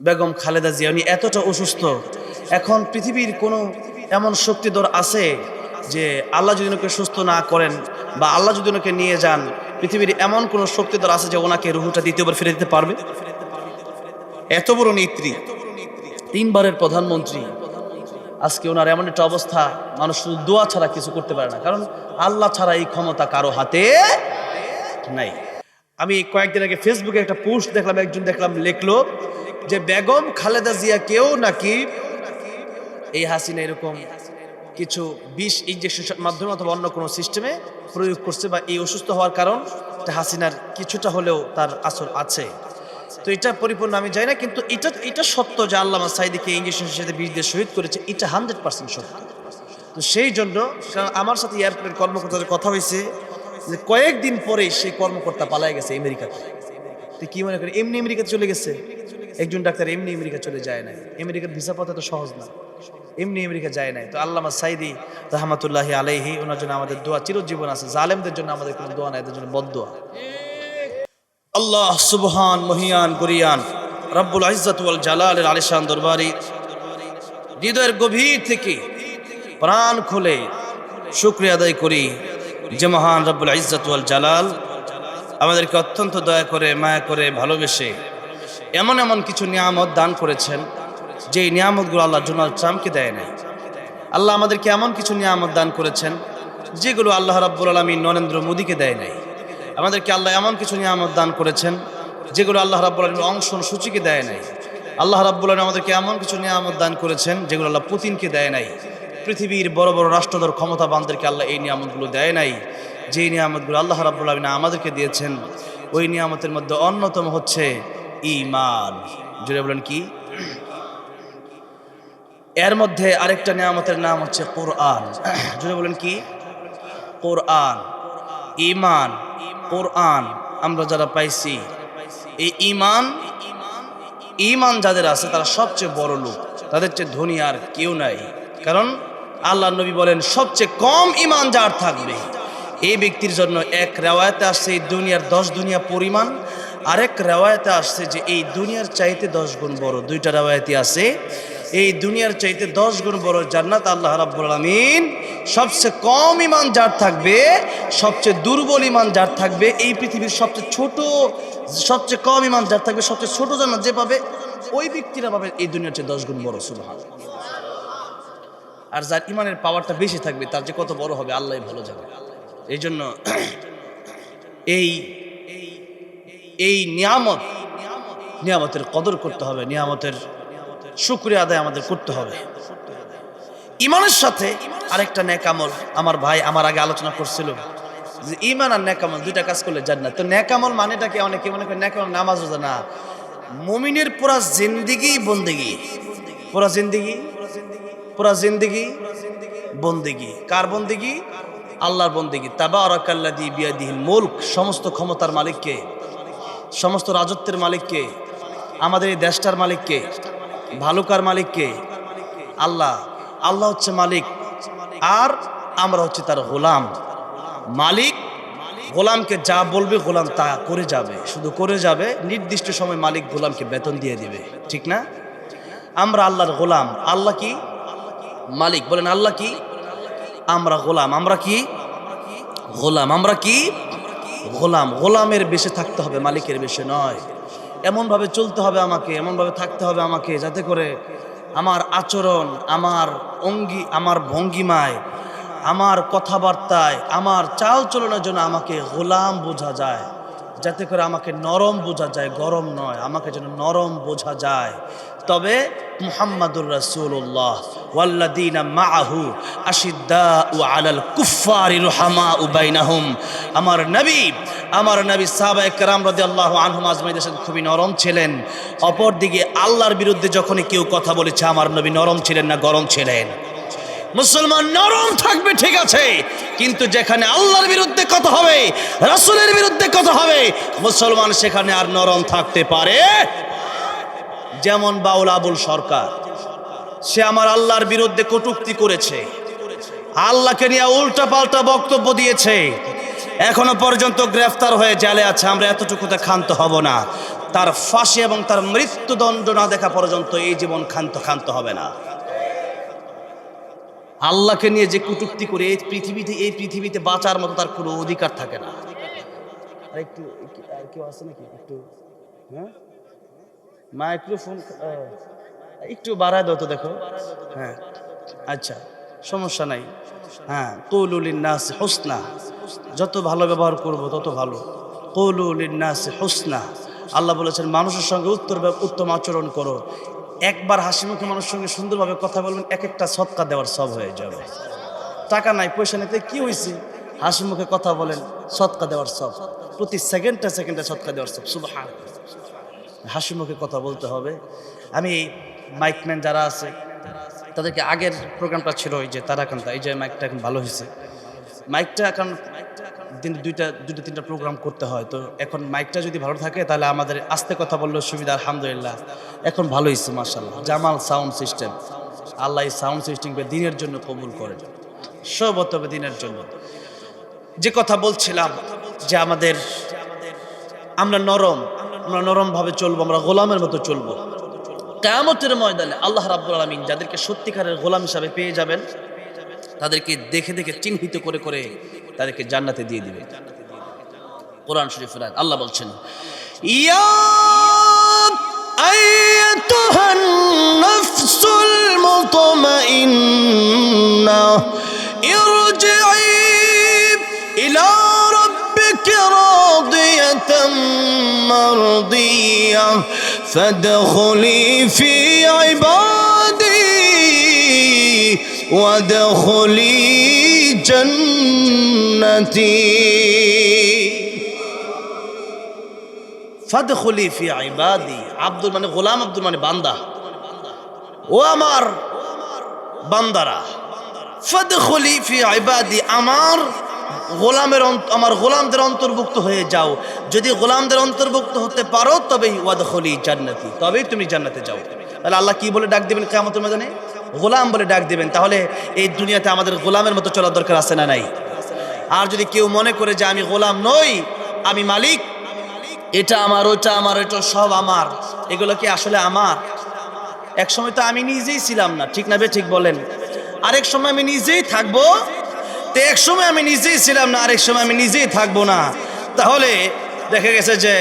বেগম খালেদা জিয়া, উনি এতটা অসুস্থ। এখন পৃথিবীর কোনো এমন শক্তিধর আছে যে আল্লাহ যদি ওনাকে সুস্থ না করেন বা আল্লাহ যদি ওনাকে নিয়ে যান, পৃথিবীর এমন কোনো শক্তিধর আছে যে ওনাকে রুহুটা দ্বিতীয়বার ফিরে দিতে পারবে? এত বড় নেত্রী, তিনবারের প্রধানমন্ত্রী, আজকে ওনার এমন একটা অবস্থা, মানুষ শুধু দোয়া ছাড়া কিছু করতে পারে না, কারণ আল্লাহ ছাড়া এই ক্ষমতা কারও হাতে নাই। আমি কয়েকদিন আগে ফেসবুকে একটা পোস্ট দেখলাম, একজন দেখলাম, লিখলো যে বেগম খালেদা জিয়া কেউ নাকি এই হাসিনা এরকম কিছু বিষ ইঞ্জেকশন মাধ্যমে অথবা অন্য কোনো সিস্টেমে প্রয়োগ করছে বা এই অসুস্থ হওয়ার কারণ হাসিনার কিছুটা হলেও তার আসর আছে। তো এটা পরিপূর্ণ আমি যাই না, কিন্তু এটা এটা সত্য যে আল্লামা সাইদিকে ইঞ্জেকশনের সাথে বিষ দিয়ে শহীদ করেছে, এটা হান্ড্রেড পার্সেন্ট সত্য। তো সেই জন্য আমার সাথে এয়ারপোর্টের কর্মকর্তাদের কথা হয়েছে যে কয়েকদিন পরেই সেই কর্মকর্তা পালায় গেছে আমেরিকাতে। তো কি মনে করেন? এমনি আমেরিকাতে চলে গেছে। একজন ডাক্তার এমনি আমেরিকা চলে যায় না আমেরিকার ভিসা পাতা তো সহজ না। এমনি আমেরিকা যায় নাই। তো আল্লামা সাইদি রহমতুল্লাহি আলাইহি ওনার জন্য আমাদের দোয়া, চিরজীবন আছে। জালেমদের জন্য আমাদের কোনো দোয়া নাই, এদের জন্য বদোয়া আল্লাহ সুবহান, মহিয়ান গরিয়ান রব্বুল ইজ্জত ওয়াল জালালের আলিশান দরবারি, হৃদয়ের গভীর থেকে প্রাণ খুলে শুক্রিয়া আদায় করি যে মহান রব্বুল ইজ্জত ওয়াল জালাল আমাদেরকে অত্যন্ত দয়া করে, মায়া করে, ভালোবেসে এমন এমন কিছু নিয়ামত দান করেছেন যে নিয়ামতগুলো আল্লাহ ডোনাল্ড ট্রাম্পকে দেয় নাই। আল্লাহ আমাদেরকে এমন কিছু নিয়ামত দান করেছেন, যেগুলো আল্লাহ রাব্বুল আলমী নরেন্দ্র মোদীকে দেয় নাই। আমাদেরকে আল্লাহ এমন কিছু নিয়ামত দান করেছেন, যেগুলো আল্লাহ রাব্বুল আলমীর অংশ সূচিকে দেয় নাই। আল্লাহ রাব্বুল আলমী আমাদেরকে এমন কিছু নিয়ামত দান করেছেন, যেগুলো আল্লাহ পুতিনকে দেয় নাই। পৃথিবীর বড় বড় রাষ্ট্রধর ক্ষমতাবানদেরকে আল্লাহ এই নিয়ামতগুলো দেয় নাই যে নিয়ামতগুলো আল্লাহ রাব্বুল আলমিনা আমাদেরকে দিয়েছেন, ওই নিয়ামতের মধ্যে অন্যতম হচ্ছে ইমান জুড়ে বলেন কি? এর মধ্যে আরেকটা নিয়ামতের নাম হচ্ছে কোরআন। জুড়ে বলেন কি? কোরআন। ইমান কোরআন আমরা যারা পাইছি, এই ইমান ইমান যাদের আছে তারা সবচেয়ে বড় লোক। তাদের চেয়ে ধনী আর কেউ নাই। কারণ আল্লাহ নবী বলেন, সবচেয়ে কম ইমান যার থাকবে। এই ব্যক্তির জন্য এক রেওয়ায়তে আসছে, এই দুনিয়ার দশ দুনিয়া পরিমাণ আরেক রেওয়ায়তে আসছে যে এই দুনিয়ার চাইতে দশ গুণ বড়। দুইটা রেওয়ায়তি আছে। এই দুনিয়ার চাইতে দশ গুণ বড় জান্নাত আল্লাহ রাব্বুল আলামিন সবচেয়ে কম ইমান যার থাকবে, সবচেয়ে দুর্বল ইমান যার থাকবে, এই পৃথিবীর সবচেয়ে ছোট, সবচেয়ে কম ইমান যার থাকবে, সবচেয়ে ছোট জান্নাত যে পাবে, ওই ব্যক্তিরা পাবে এই দুনিয়ার চেয়ে দশ গুণ বড় সুবহান আর যার ইমানের পাওয়ারটা বেশি থাকবে, তার যে কত বড় হবে আল্লাহ ভালো জানে। এই জন্য এই এই নিয়ামত, নিয়ামতের কদর করতে হবে, নিয়ামতের শুক্রিয়া আদায় আমাদের করতে হবে। ইমানের সাথে আরেকটা নেকামল আমার ভাই আমার আগে আলোচনা করছিল যে ইমান আর নেকামল দুইটা কাজ করলে জান্নাত। তো নেকামল মানেটাকে অনেকে মনে করে নেকামল নামাজ রোজা না। মুমিনের পুরা জিন্দিগি বন্দিগি। পুরা জিন্দিগি? পুরা জিন্দিগি? বন্দিগি। কার বন্দিগি? আল্লাহর বন্দিগি। তাবারাকাল্লাযী বিয়াদিহিল মুলক। সমস্ত ক্ষমতার মালিককে সমস্ত রাজত্বের মালিককে, আমাদের এই দেশটার মালিককে, ভালুকার মালিককে, আল্লাহ আল্লাহ হচ্ছে মালিক। আর আমরা হচ্ছে তার গোলাম। মালিক গোলামকে যা বলবে গোলাম তা করে যাবে। শুধু করে যাবে, নির্দিষ্ট সময় মালিক গোলামকে বেতন দিয়ে দিবে। ঠিক না? আমরা আল্লাহর গোলাম। আল্লাহ কি? মালিক। বলেন, আল্লাহ কি? আমরা গোলাম। আমরা কি? গোলাম। আমরা কি? গোলাম, গোলামের বেশে থাকতে হবে, মালিকের বেশে নয়। এমনভাবে চলতে হবে আমাকে, এমনভাবে থাকতে হবে আমাকে যাতে করে আমার আচরণ, আমার অঙ্গি, আমার ভঙ্গিমায়, আমার কথাবার্তায়, আমার চাল চলনের জন্য আমাকে গোলাম বোঝা যায়। যাতে করে আমাকে নরম বোঝা যায়, গরম নয়, আমাকে যেন নরম বোঝা যায়। তবে মুহাম্মাদুর রাসূলুল্লাহ ওয়াল্লাযীনা মাআহু আশিদ্দাউ আলাল কুফফারি রুহামাউ বাইনাহুম। আমার নবী আমার নবী সাহাবায়ে কেরাম রাদিয়াল্লাহু আনহুম আজমাইদের সাথে খুবই নরম ছিলেন। অপরদিকে আল্লাহর বিরুদ্ধে যখনই কেউ কথা বলেছে, আমার নবী নরম ছিলেন না গরম ছিলেন। মুসলমান নরম থাকবে, ঠিক আছে, কিন্তু যেখানে আল্লাহর বিরুদ্ধে কথা হবে, রাসূলের বিরুদ্ধে কথা হবে, মুসলমান সেখানে আর নরম থাকতে পারে যেমন বাউল আবুল সরকার, সে আমার আল্লাহর বিরুদ্ধে কটুক্তি করেছে। আল্লাহকে নিয়ে উল্টা পাল্টা বক্তব্য দিয়েছে। এখনও পর্যন্ত গ্রেফতার হয়ে জেলে আছে, আমরা এতটুকুতে ক্ষান্ত হব না। তার ফাঁসি এবং তার মৃত্যুদণ্ড না দেখা পর্যন্ত এই জীবন ক্ষান্ত ক্ষান্ত হবে না। আল্লাহকে নিয়ে যে কুটুক্তি করে এই পৃথিবীতে এই পৃথিবীতে বাঁচার মতো তার কোনো অধিকার থাকে না। আর একটু কেউ আছে নাকি? একটু হ্যাঁ? মাইক্রোফোন একটু বাড়ায় দাও তো দেখো। হ্যাঁ আচ্ছা সমস্যা নাই। হ্যাঁ কৌলুলিন নাস হোসনা, যত ভালো ব্যবহার করব তত ভালো। কৌলুলিন নাস হোসনা, আল্লাহ বলেছেন, মানুষের সঙ্গে উত্তর উত্তম আচরণ করো। একবার হাসি মুখে মানুষের সঙ্গে সুন্দরভাবে কথা বলবেন এক একটা সৎকা দেওয়ার সব হয়ে যাবে। টাকা নাই, পয়সা নিতে কি হয়েছে হাসি মুখে কথা বলেন সৎকা দেওয়ার সব। প্রতি সেকেন্ডে সেকেন্ডে সৎকা দেওয়ার সব। শুভ হাসি মুখে কথা বলতে হবে। আমি মাইকম্যান যারা আছে, তাদেরকে আগের প্রোগ্রামটা ছিল ওই যে তারা এখন এই যে মাইকটা এখন ভালো হয়েছে। মাইকটা এখন দিন দুইটা দুটো তিনটা প্রোগ্রাম করতে হয়। তো এখন মাইকটা যদি ভালো থাকে, তাহলে আমাদের আস্তে কথা বললেও সুবিধা, আলহামদুলিল্লাহ। এখন ভালো হয়েছে মার্শাল্লাহ জামাল সাউন্ড সিস্টেম আল্লাহ এই সাউন্ড সিস্টেমকে দিনের জন্য কবুল করে। সব দিনের জন্য। যে কথা বলছিলাম যে আমাদের, আমরা নরম আমরা নরম ভাবে চলবো আমরা গোলামের মতো চলবো কেমতের ময়দানে আল্লাহ রাব্বুল আলমিন যাদেরকে সত্যিকারের গোলাম হিসাবে পেয়ে যাবেন তাদেরকে দেখে দেখে চিহ্নিত করে করে তাদেরকে জান্নাতে দিয়ে দিবে কোরআন শরীফের আয়াত আল্লাহ বলছেন ইয়া أيتها النفس المطمئنة ارجعي مرضية فادخلي في عبادي وادخلي جنتي ফাদখলি ফি ইবাদি আব্দুল মানে গোলাম আব্দুল মানে বান্দা ও আমার বান্দারা ফাদখলি ফি ইবাদি আমার গোলামের আমার গোলামদের অন্তর্ভুক্ত হয়ে যাও। যদি গোলামদের অন্তর্ভুক্ত হতে পারো, তবেই ওয়াদখলি জান্নাতি। তবেই তুমি জান্নাতে যাও। তাহলে আল্লাহ কি বলে ডাক দিবেন কেমতের ময়দানে? গোলাম বলে ডাক দিবেন। তাহলে এই দুনিয়াতে আমাদের গোলামের মতো চলার দরকার আছে না নাই? আর যদি কেউ মনে করে যে আমি গোলাম নই, আমি মালিক, এটা আমার, ওটা আমার, এটা সব আমার। এগুলো কি আসলে আমার? এক সময় তো আমি নিজেই ছিলাম না। ঠিক না বে, ঠিক বলেন। আরেক সময় আমি নিজেই থাকব এক সময় আমি নিজেই ছিলাম না, আরেক সময় আমি নিজেই থাকব না। তাহলে দেখা গেছে যে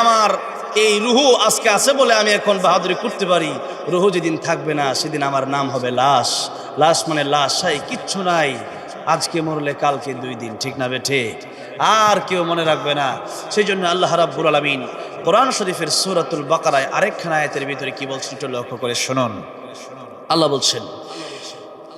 আমার এই রুহু আজকে আছে বলে আমি এখন বাহাদুরি করতে পারি। রুহু যেদিন থাকবে না, সেদিন আমার নাম হবে লাশ। লাশ মানে লাশ সাই কিচ্ছু নাই। আজকে মরলে কালকে দুই দিন, ঠিক না বেঠে আর কেউ মনে রাখবে না। সেই জন্য আল্লাহ রাব্বুল আলমিন কোরআন শরীফের সুরাতুল বাকারায় আরেকখানা আয়াতের ভিতরে কি বলছেন একটু লক্ষ্য করে শুনুন। আল্লাহ বলছেন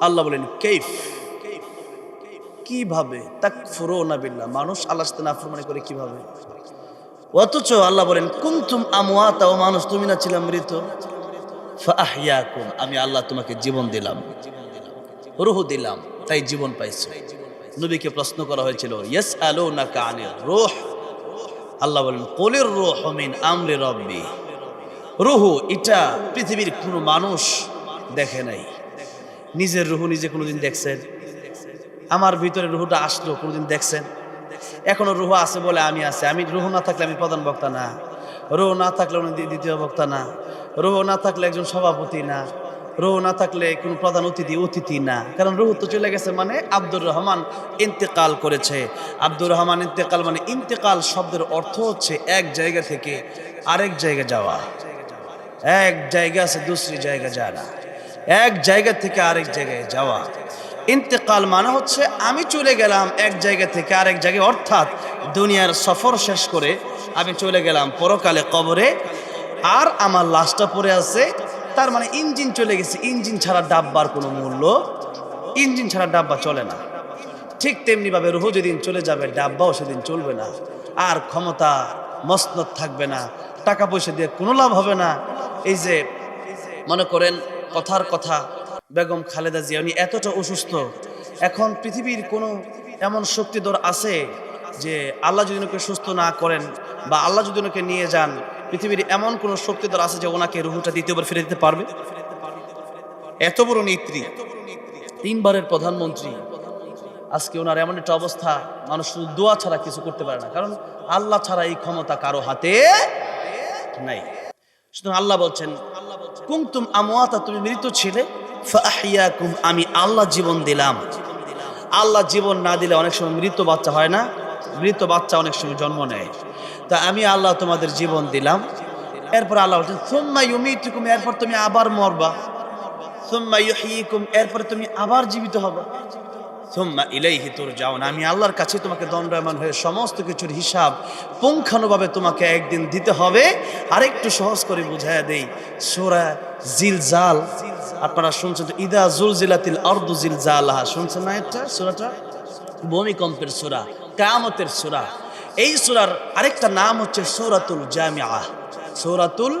আল্লাহ বলেন কেফ কীভাবে? তাকফুরুনা বিল্লাহ। মানুষ আল্লাহ সাথে নাফরমানি করে কীভাবে? অথচ আল্লাহ বলেন, কুনতুম আমওয়াতা ও মানুষ, তুমি না ছিলাম মৃত। আমি আল্লাহ তোমাকে জীবন দিলাম। রুহ দিলাম। তাই জীবন পাইছো। নবীকে প্রশ্ন করা হয়েছিল ইয়েস আলো না কানির রোহ? আল্লাহ বলেন, কলির রোহ মিন আমরি রব্বি। রুহু, এটা পৃথিবীর কোনো মানুষ দেখে নাই। নিজের রুহু নিজে কোনোদিন দেখছেন? আমার ভিতরে রুহুটা আসলো, কোনোদিন দেখছেন? এখনও রুহু আছে বলে আমি আছি। আমি রুহু না থাকলে আমি প্রধান বক্তা না। রুহু না থাকলে উনি দ্বিতীয় বক্তা না। রুহু না থাকলে একজন সভাপতি না। রুহু না থাকলে কোনো প্রধান অতিথি অতিথি না। কারণ রুহু তো চলে গেছে মানে আব্দুর রহমান ইন্তেকাল করেছে। আব্দুর রহমান ইন্তেকাল মানে ইন্তেকাল শব্দের অর্থ হচ্ছে এক জায়গা থেকে আরেক জায়গায় যাওয়া। এক জায়গা আছে, দুসরি জায়গা যায় না এক জায়গা থেকে আরেক জায়গায় যাওয়া। ইন্তেকাল মানে হচ্ছে আমি চলে গেলাম এক জায়গা থেকে আরেক জায়গায়, অর্থাৎ দুনিয়ার সফর শেষ করে আমি চলে গেলাম পরকালে কবরে। আর আমার লাশটা পড়ে আছে, তার মানে ইঞ্জিন চলে গেছে। ইঞ্জিন ছাড়া ডাব্বার কোনো মূল্য, ইঞ্জিন ছাড়া ডাব্বা চলে না। ঠিক তেমনিভাবে রুহু যেদিন চলে যাবে, ডাব্বাও সেদিন চলবে না। আর ক্ষমতা মসনদ থাকবে না, টাকা পয়সা দিয়ে কোনো লাভ হবে না। এই যে, মনে করেন কথার কথা। বেগম খালেদা জিয়া, উনি এতটা অসুস্থ। এখন পৃথিবীর কোনো এমন শক্তিধর আছে যে আল্লাহ যদি ওনাকে সুস্থ না করেন বা আল্লাহ যদি ওনাকে নিয়ে যান, পৃথিবীর এমন কোনো শক্তিধর আছে যে ওনাকে রুহুটা দ্বিতীয়বার ফিরে দিতে পারবে? এত বড় নেত্রী, তিনবারের প্রধানমন্ত্রী, আজকে ওনার এমন একটা অবস্থা, মানুষ শুধু দোয়া ছাড়া কিছু করতে পারে না। কারণ আল্লাহ ছাড়া এই ক্ষমতা কারও হাতে নাই। সুতরাং আল্লাহ বলছেন কুমতুম আমওয়াতা, তুমি মৃত ছিলে ফাহিয়াকুম আমি আল্লাহ জীবন দিলাম। আল্লাহ জীবন না দিলে অনেক সময় মৃত বাচ্চা হয় না, মৃত বাচ্চা অনেক সময় জন্ম নেয়। তা আমি আল্লাহ তোমাদের জীবন দিলাম। এরপর আল্লাহ বলছেন, সুম্মা ইউমিতুকুম এরপর তুমি আবার মরবা। সুম্মা ইউহয়িকুম এরপর তুমি আবার জীবিত হবে। সুম্মা ইলাইহি তুরজাউন। আমি আল্লাহর কাছে তোমাকে দণ্ডায়মান হয়ে সমস্ত কিছুর হিসাব পুঙ্খানুভাবে তোমাকে একদিন দিতে হবে। আরেকটু সহজ করে বুঝাইয়া দেই, সূরা জিলজাল, আপনারা শুনছেন তো, ইদা জুলজিলাতিল আরদু জিলজালাহা, শুনছেন না এটা সূরাটা? ভূমিকম্পের সূরা, কিয়ামতের সূরা। এই সূরার আরেকটা নাম হচ্ছে সূরাতুল জামিআহ সূরাতুল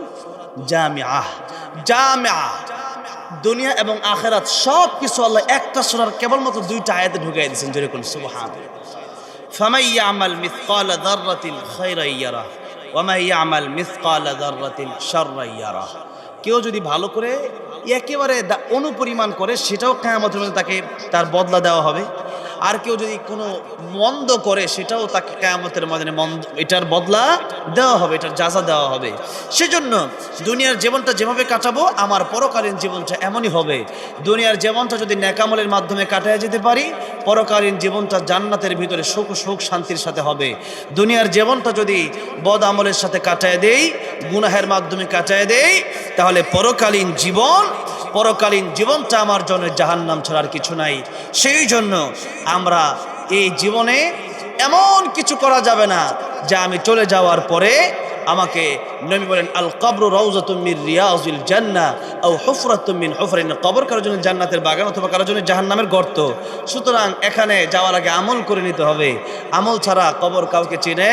জামিআহ। জামিআহ। দুনিয়া এবং আখেরাত সব কিছু আল্লাহ একটা সোনার কেবলমাত্র দুইটা আয়াতে ঢুকাই দিয়েছেন যেরকম সুবহান ফামাই ইয়ামাল মিসকাল দাররাতিন খায়রান ইয়ারা ওয়া মাই ইয়ামাল মিসকালা যাররাতিন শাররান ইয়ারা। কেউ যদি ভালো করে একেবারে অনুপরিমাণ করে, সেটাও কেয়ামতের মধ্যে তাকে তার বদলা দেওয়া হবে। আর কেউ যদি কোনো মন্দ করে, সেটাও তাকে কেয়ামতের ময়দানে মন্দ, এটার বদলা দেওয়া হবে, এটার যাজা দেওয়া হবে। সেজন্য দুনিয়ার জীবনটা যেভাবে কাটাবো, আমার পরকালীন জীবনটা এমনই হবে। দুনিয়ার জীবনটা যদি ন্যাকামলের মাধ্যমে কাটায় যেতে পারি, পরকালীন জীবনটা জান্নাতের ভিতরে সুখ সুখ, শান্তির সাথে হবে। দুনিয়ার জীবনটা যদি বদ আমলের সাথে কাটায় দেই, গুনাহের মাধ্যমে কাটায় দেই, তাহলে পরকালীন জীবন পরকালীন জীবনটা আমার জন্য জাহান্নাম ছাড়ার কিছু নাই। সেই জন্য আমরা এই জীবনে এমন কিছু করা যাবে না যে আমি চলে যাওয়ার পরে আমাকে নবী বলেন আল কবর রৌজাতুম মির রিয়াজুল জান্নাহ আও হুফরাতুম মিন হুফরিন। কবর কারোর জন্য জান্নাতের বাগান অথবা কারোর জন্য জাহান্নামের গর্ত। সুতরাং এখানে যাওয়ার আগে আমল করে নিতে হবে। আমল ছাড়া কবর কাউকে চিনে